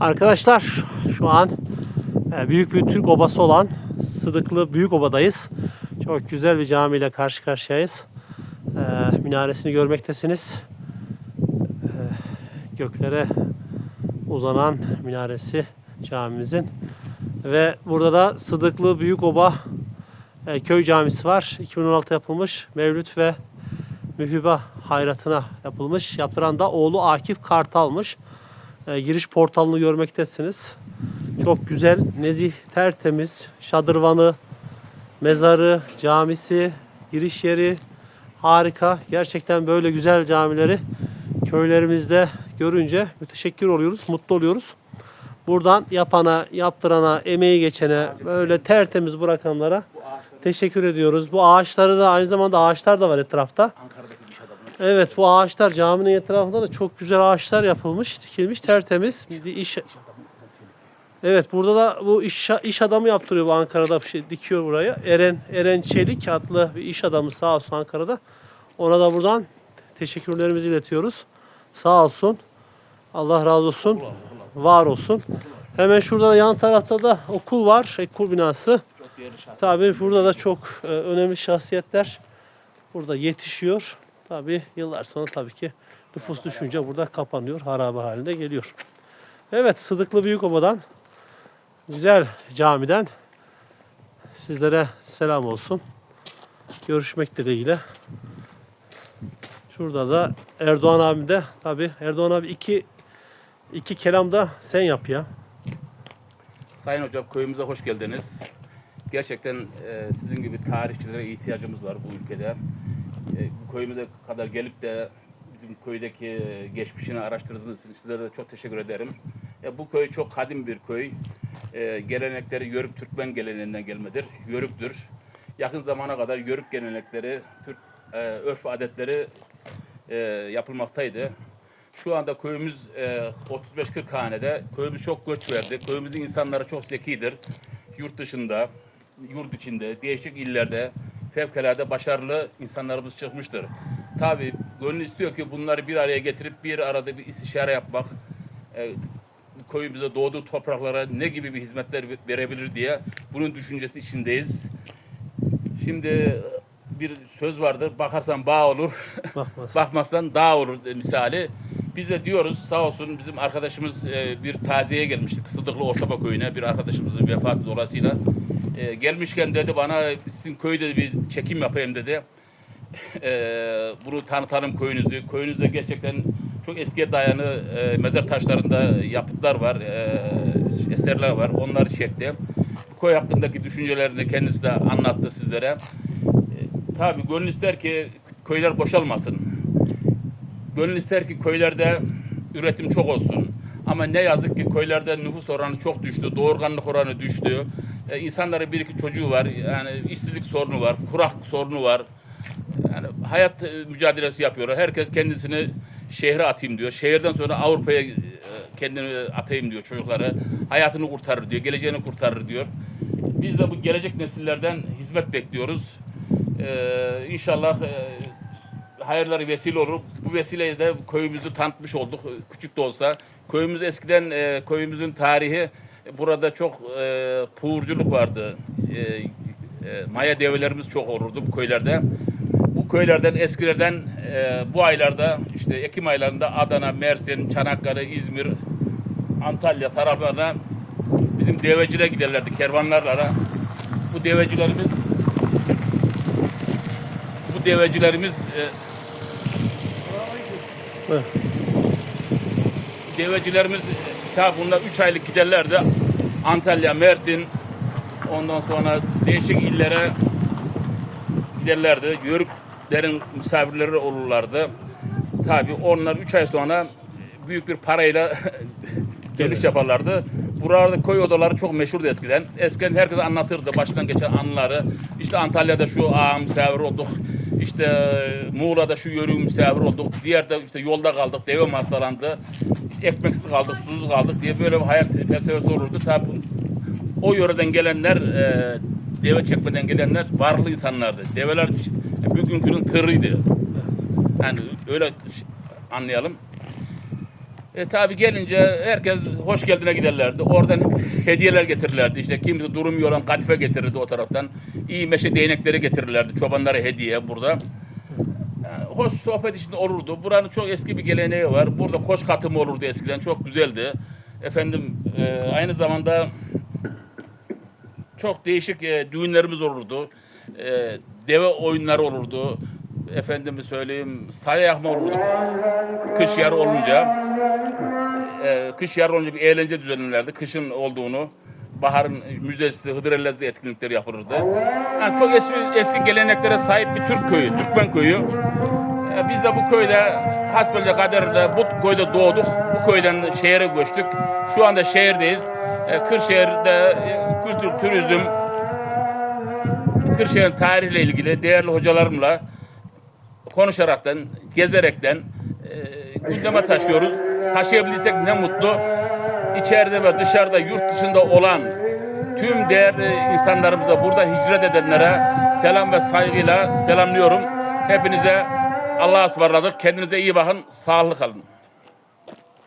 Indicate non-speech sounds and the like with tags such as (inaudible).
Arkadaşlar şu an e, büyük bir Türk obası olan Sıdıklı Büyük Oba'dayız. Çok güzel bir camiyle karşı karşıyayız. E, Minaresini görmektesiniz. E, Göklere uzanan minaresi camimizin. Ve burada da Sıdıklı Büyük Oba e, köy camisi var. 2016 yapılmış. Mevlüt ve mühibe hayratına yapılmış. Yaptıran da oğlu Akif Kartal'mış. E, giriş portalını görmektesiniz. Çok güzel, nezih, tertemiz. Şadırvanı, mezarı, camisi, giriş yeri harika. Gerçekten böyle güzel camileri köylerimizde görünce müteşekkir oluyoruz, mutlu oluyoruz. Buradan yapana, yaptırana, emeği geçene, böyle tertemiz bırakanlara teşekkür ediyoruz. Bu ağaçları da aynı zamanda ağaçlar da var etrafta. Evet bu ağaçlar caminin etrafında da çok güzel ağaçlar yapılmış, dikilmiş, tertemiz. Bir Evet burada da bu iş, iş adamı yaptırıyor bu Ankara'da bir şey dikiyor buraya. Eren Eren Çelik adlı bir iş adamı sağ olsun Ankara'da. Ona da buradan teşekkürlerimizi iletiyoruz. Sağ olsun. Allah razı olsun. Var olsun. Hemen şurada da yan tarafta da okul var. Okul binası. Tabii burada da çok e, önemli şahsiyetler burada yetişiyor. Tabii yıllar sonra tabii ki nüfus düşünce burada kapanıyor. Harabe halinde geliyor. Evet Sıdıklı Büyükoba'dan güzel camiden sizlere selam olsun. Görüşmek dileğiyle. Şurada da Erdoğan abim de tabii Erdoğan abi iki iki kelam da sen yap ya. Sayın Hocam köyümüze hoş geldiniz. Gerçekten e, sizin gibi tarihçilere ihtiyacımız var bu ülkede. E, köyümüze kadar gelip de bizim köydeki geçmişini araştırdığınız için sizlere de çok teşekkür ederim. E, bu köy çok kadim bir köy. E, gelenekleri Yörük Türkmen geleneğinden gelmedir. Yörüktür. Yakın zamana kadar Yörük gelenekleri, Türk e, örf adetleri e, yapılmaktaydı. Şu anda köyümüz e, 35-40 hanede. Köyümüz çok göç verdi. Köyümüzün insanları çok zekidir. Yurt dışında, yurt içinde, değişik illerde fevkalade başarılı insanlarımız çıkmıştır. Tabii gönül istiyor ki bunları bir araya getirip bir arada bir istişare yapmak, e, köyümüze doğduğu topraklara ne gibi bir hizmetler verebilir diye bunun düşüncesi içindeyiz. Şimdi bir söz vardır, bakarsan bağ olur, (laughs) Bakmaz. bakmazsan dağ olur misali. Biz de diyoruz sağ olsun bizim arkadaşımız e, bir taziyeye gelmiştik Sıdıklı Ortaba köyüne bir arkadaşımızın vefatı dolayısıyla. E, gelmişken dedi bana sizin köyde bir çekim yapayım dedi. (laughs) E, bunu tanıtalım köyünüzü. Köyünüzde gerçekten çok eskiye dayanı e, mezar taşlarında yapıtlar var, e, eserler var. Onları çekti. Köy hakkındaki düşüncelerini kendisi de anlattı sizlere. E, tabii gönül ister ki köyler boşalmasın. Gönül ister ki köylerde üretim çok olsun. Ama ne yazık ki köylerde nüfus oranı çok düştü, doğurganlık oranı düştü. E, insanların bir iki çocuğu var, yani işsizlik sorunu var, kurak sorunu var. Yani hayat e, mücadelesi yapıyorlar. Herkes kendisini şehre atayım diyor. Şehirden sonra Avrupa'ya e, kendini atayım diyor çocukları. Hayatını kurtarır diyor, geleceğini kurtarır diyor. Biz de bu gelecek nesillerden hizmet bekliyoruz. Ee, inşallah e, hayırları vesile olur. Bu vesileyle de köyümüzü tanıtmış olduk. Küçük de olsa. Köyümüz eskiden e, köyümüzün tarihi burada çok e, puğurculuk vardı. E, e, maya develerimiz çok olurdu bu köylerde. Bu köylerden eskilerden e, bu aylarda işte Ekim aylarında Adana, Mersin, Çanakkale, İzmir, Antalya taraflarına bizim devecilere giderlerdi kervanlarla. Bu devecilerimiz bu devecilerimiz e, devecilerimiz ta bunlar 3 aylık giderlerdi. Antalya, Mersin ondan sonra değişik illere giderlerdi. Yörüklerin misafirleri olurlardı. Tabi onlar 3 ay sonra büyük bir parayla (laughs) dönüş yaparlardı. Buralarda köy odaları çok meşhurdu eskiden. Eskiden herkes anlatırdı başından geçen anıları. İşte Antalya'da şu ağa misafir olduk. İşte Muğla'da şu yörüğün misafir olduk. Diğer de işte yolda kaldık. Devem hastalandı. İşte ekmeksiz kaldık, susuz kaldık diye böyle bir hayat felsefesi olurdu. Tabi o yöreden gelenler, e, deve çekmeden gelenler varlı insanlardı. Develer bugünkünün tırıydı. Yani öyle anlayalım. E tabi gelince herkes hoş geldine giderlerdi. Oradan hediyeler getirirlerdi. İşte kimisi durum olan kadife getirirdi o taraftan. İyi meşe değnekleri getirirlerdi. Çobanlara hediye burada. Yani hoş sohbet içinde olurdu. Buranın çok eski bir geleneği var. Burada koç katımı olurdu eskiden. Çok güzeldi. Efendim e, aynı zamanda çok değişik e, düğünlerimiz olurdu. E, deve oyunları olurdu. Efendime söyleyeyim sayı yakma olurdu. Kış yarı olunca. E, kış yarı olunca bir eğlence düzenlerlerdi. Kışın olduğunu. Baharın müjdesi, Hıdır Ellez'de etkinlikleri yapılırdı. Yani çok eski, eski geleneklere sahip bir Türk köyü, Türkmen köyü. E, Biz de bu köyde hasbelce kaderle bu köyde doğduk. Bu köyden şehre göçtük. Şu anda şehirdeyiz. E, Kırşehir'de e, kültür, turizm, Kırşehir'in tarihiyle ilgili değerli hocalarımla konuşaraktan, gezerekten e, gündeme taşıyoruz. Taşıyabildiysek ne mutlu. İçeride ve dışarıda, yurt dışında olan tüm değerli insanlarımıza, burada hicret edenlere selam ve saygıyla selamlıyorum. Hepinize Allah'a ısmarladık. Kendinize iyi bakın. Sağlıklı kalın.